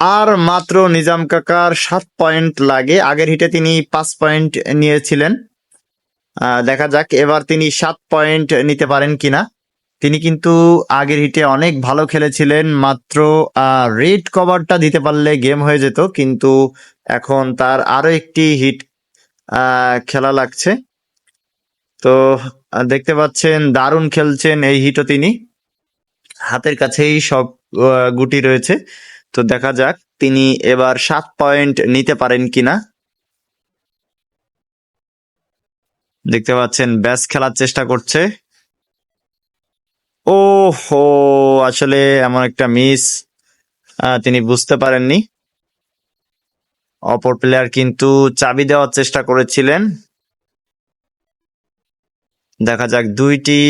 আর মাত্র নিজাম কাকার সাত পয়েন্ট লাগে। আগের হিটে তিনি পাঁচ পয়েন্ট নিয়েছিলেন। দেখা যাক এবার তিনি সাত পয়েন্ট নিতে পারেন কিনা। তিনি কিন্তু আগের হিটে অনেক ভালো খেলেছিলেন, মাত্র রেড কভারটা দিতে পারলে গেম হয়ে যেত, কিন্তু এখন তার আরও একটি হিট খেলা লাগছে। তো দেখতে পাচ্ছেন দারুণ খেলছেন এই হিটও তিনি। হাতের কাছেই সব গুটি রয়েছে। তো দেখা যাক তিনি এবার সাত পয়েন্ট নিতে পারেন কিনা। দেখতে পাচ্ছেন ব্যাস খেলার চেষ্টা করছে। ও হো আসলে এমন একটা মিস তিনি বুঝতে পারেননি। অপর প্লেয়ার কিন্তু চাবি দেওয়ার চেষ্টা করেছিলেন। দেখা যাক দুইটি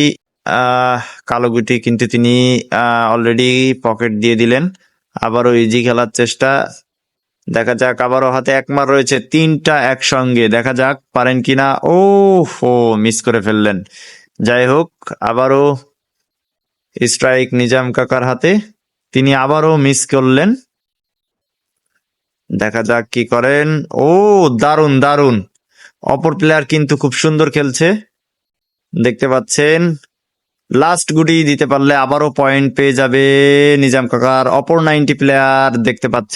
আহ, কালো গুটি কিন্তু তিনি অলরেডি পকেট দিয়ে দিলেন। আবারও ইজি খেলার চেষ্টা। দেখা যাক, আবারও হাতে একমার রয়েছে, তিনটা একসঙ্গে। দেখা যাক, পারেন কিনা। ও হো মিস করে ফেললেন। যাই হোক, আবারও স্ট্রাইক নিজাম কাকার হাতে। তিনি আবারও মিস করলেন। দেখা যাক কি করেন। ও দারুণ দারুণ অপর প্লেয়ার কিন্তু খুব সুন্দর খেলছে। দেখতে পাচ্ছেন লাস্ট গুটি দিতে পারলে আবারও পয়েন্ট পেয়ে যাবে নিজাম কাকার অপর নাইনটি প্লেয়ার দেখতে পাচ্ছেন।